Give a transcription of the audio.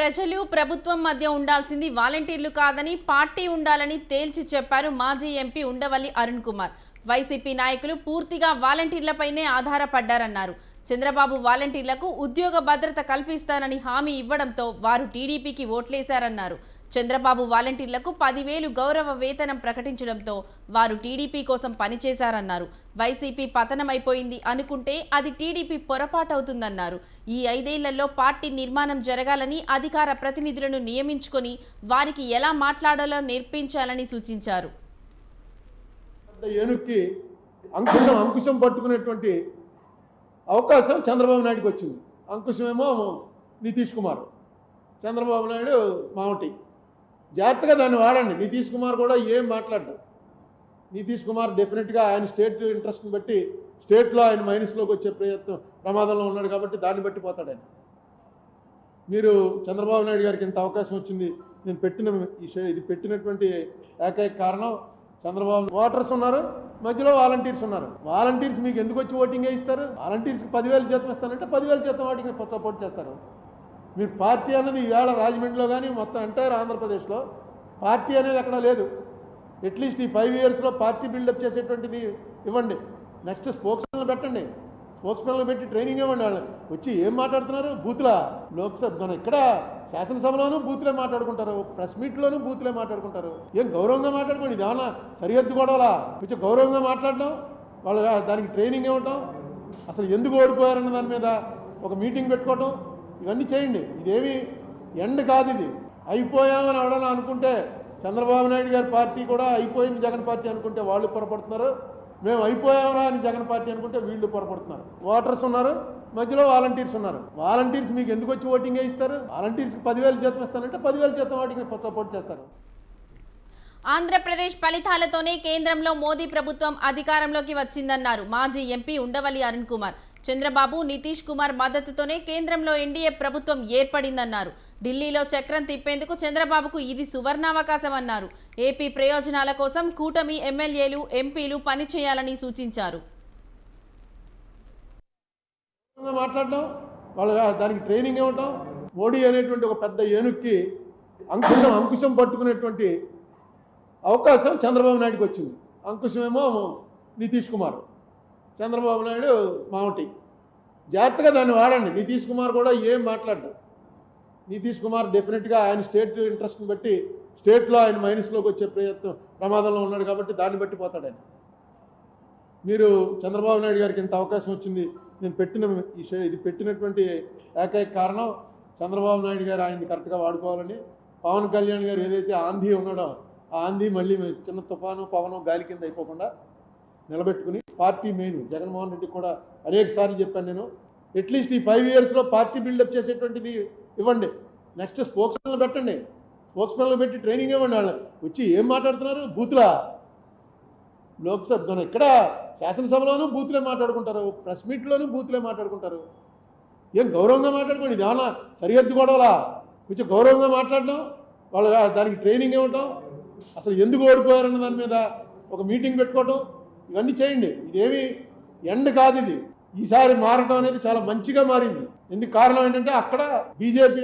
ప్రజలు ప్రభుత్వం మధ్య ఉండాల్సింది వాలంటీర్లు కాదని పార్టీ ఉండాలని తేల్చి చెప్పారు మాజీ ఎంపీ ఉండవల్లి అరుణ్ కుమార్. వైసీపీ నాయకులు పూర్తిగా వాలంటీర్లపైనే ఆధారపడ్డారన్నారు. చంద్రబాబు వాలంటీర్లకు ఉద్యోగ భద్రత కల్పిస్తానని హామీ ఇవ్వడంతో వారు టీడీపీకి ఓట్లేశారన్నారు. చంద్రబాబు వాలంటీర్లకు పదివేలు గౌరవ వేతనం ప్రకటించడంతో వారు టీడీపీ కోసం పనిచేశారన్నారు. వైసీపీ పతనమైపోయింది అనుకుంటే అది టీడీపీ పొరపాటవుతుందన్నారు. ఈ ఐదేళ్ళలో పార్టీ నిర్మాణం జరగాలని అధికార ప్రతినిధులను నియమించుకొని వారికి ఎలా మాట్లాడాలో నేర్పించాలని సూచించారు. ఏనుక్కి అంకుశం అంకుశం పట్టుకునేటువంటి అవకాశం చంద్రబాబు నాయుడుకి వచ్చింది. అంకుశమేమో నితీష్ కుమార్ చంద్రబాబు నాయుడు మామటి. జాగ్రత్తగా దాన్ని వాడండి. నితీష్ కుమార్ కూడా ఏం మాట్లాడ్డు. నితీష్ కుమార్ డెఫినెట్గా ఆయన స్టేట్ ఇంట్రెస్ట్ని బట్టి స్టేట్లో ఆయన మైనస్లోకి వచ్చే ప్రయత్నం ప్రమాదంలో ఉన్నాడు కాబట్టి దాన్ని బట్టి పోతాడు ఆయన. మీరు చంద్రబాబు నాయుడు గారికి ఇంత అవకాశం వచ్చింది. నేను పెట్టిన ఈ ఇది పెట్టినటువంటి ఏకైక కారణం చంద్రబాబు ఓటర్స్ ఉన్నారు. మధ్యలో వాలంటీర్స్ ఉన్నారు. వాలంటీర్స్ మీకు ఎందుకు వచ్చి ఓటింగ్ వేయిస్తారు వాలంటీర్స్కి పదివేలు జీతం ఇస్తానంటే పదివేలు జీతం వాటికి సపోర్ట్ చేస్తారు. మీరు పార్టీ అన్నది ఈవేళ రాజమండ్రిలో కానీ మొత్తం ఎంటైర్ ఆంధ్రప్రదేశ్లో పార్టీ అనేది అక్కడ లేదు. అట్లీస్ట్ ఈ ఫైవ్ ఇయర్స్లో పార్టీ బిల్డప్ చేసేటువంటిది ఇవ్వండి. నెక్స్ట్ స్పోక్స్ పెట్టండి. స్పోక్స్ పెట్టి ట్రైనింగ్ ఇవ్వండి వాళ్ళు వచ్చి ఏం మాట్లాడుతున్నారు? బూత్లా? లోక్సభ మన ఇక్కడ శాసనసభలోనూ బూత్లే మాట్లాడుకుంటారు. ప్రెస్ మీట్లోనూ బూత్లే మాట్లాడుకుంటారు. ఏం గౌరవంగా మాట్లాడుకోండి? ఇది ఏమన్నా సరిహద్దు గొడవలా? కొంచెం గౌరవంగా మాట్లాడడం వాళ్ళు దానికి ట్రైనింగ్ ఇవ్వటం అసలు ఎందుకు ఓడిపోయారన్న దాని మీద ఒక మీటింగ్ పెట్టుకోవటం ఇవన్నీ చేయండి. ఇదేమి ఎండ్ కాదు ఇది. అయిపోయామని ఎవడన్నా అనుకుంటే చంద్రబాబు నాయుడు గారి పార్టీ కూడా అయిపోయింది జగన్ పార్టీ అనుకుంటే వాళ్ళు పొరపడుతున్నారు. మేము అయిపోయామరా అని జగన్ పార్టీ అనుకుంటే వీళ్ళు పొరపడుతున్నారు. ఓటర్స్ ఉన్నారు మధ్యలో వాలంటీర్స్ ఉన్నారు. వాలంటీర్స్ మీకు ఎందుకు వచ్చి ఓటింగ్ వేయిస్తారు వాలంటీర్స్కి పదివేలు జీతం ఇస్తానంటే పదివేలు జీతం వాటికి సపోర్ట్ చేస్తారు. ఆంధ్రప్రదేశ్ ఫలితాలతోనే కేంద్రంలో మోదీ ప్రభుత్వం అధికారంలోకి వచ్చిందన్నారు. మాజీ ఎంపీ ఉండవల్లి అరుణ్ కుమార్. చంద్రబాబు నితీష్ కుమార్ మద్దతుతోనే కేంద్రంలో ఎన్డీఏ ప్రభుత్వం ఏర్పడిందన్నారు. ఢిల్లీలో చక్రం తిప్పేందుకు చంద్రబాబుకు ఇది సువర్ణావకాశం అన్నారు. ఏపీ ప్రయోజనాల కోసం కూటమి ఎమ్మెల్యేలు ఎంపీలు పనిచేయాలని సూచించారు. మాట్లాడడం వాళ్ళ దానికి ట్రైనింగ్ ఇవ్వటం మోడీ అనేటువంటి ఒక పెద్ద ఏనుక్కి అంకుశం అంకుశం పట్టుకునేటువంటి అవకాశం చంద్రబాబు నాయుడుకి వచ్చింది. అంకుశమేమో నితీష్ కుమార్. చంద్రబాబు నాయుడు మామటి. జాగ్రత్తగా దాన్ని వాడండి. నితీష్ కుమార్ కూడా ఏం మాట్లాడ్డు. నితీష్ కుమార్ డెఫినెట్గా ఆయన స్టేట్ ఇంట్రెస్ట్ని బట్టి స్టేట్లో ఆయన మైనస్లోకి వచ్చే ప్రయత్నం ప్రమాదంలో ఉన్నాడు కాబట్టి దాన్ని బట్టి పోతాడు ఆయన. మీరు చంద్రబాబు నాయుడు గారికి ఇంత అవకాశం వచ్చింది. నేను పెట్టిన ఈ ఇది పెట్టినటువంటి ఏకైక కారణం చంద్రబాబు నాయుడు గారు ఆయన్ని కరెక్ట్గా వాడుకోవాలని. పవన్ కళ్యాణ్ గారు ఏదైతే ఆంధీ ఉన్నాడో ఆంది మళ్ళీ చిన్న తుఫాను పవను గాలి కింద అయిపోకుండా నిలబెట్టుకుని పార్టీ మెయిన్ జగన్మోహన్ రెడ్డి కూడా అనేక సార్లు చెప్పాను నేను. అట్లీస్ట్ ఈ ఫైవ్ ఇయర్స్లో పార్టీ బిల్డప్ చేసేటువంటిది ఇవ్వండి. నెక్స్ట్ స్పోక్స్ పెట్టండి. స్పోక్స్ పెట్టి ట్రైనింగ్ ఇవ్వండి వాళ్ళు వచ్చి ఏం మాట్లాడుతున్నారు? బూత్లా? లోక్సభ ఇక్కడ శాసనసభలోనూ బూత్లే మాట్లాడుకుంటారు. ప్రెస్ మీట్లోనూ బూత్లే మాట్లాడుకుంటారు. ఏం గౌరవంగా మాట్లాడుకోండి? ఇది ఏమన్నా సరిహద్దు గొడవలా? కొంచెం గౌరవంగా మాట్లాడడం. వాళ్ళ దానికి ట్రైనింగ్ ఇవ్వటం. అసలు ఎందుకు ఓడిపోయారన్న దాని మీద ఒక మీటింగ్ పెట్టుకోవటం ఇవన్నీ చేయండి. ఇదేమి ఎండ్ కాదు ఇది. ఈసారి మారటం అనేది చాలా మంచిగా మారింది. ఎందుకు కారణం ఏంటంటే అక్కడ బీజేపీ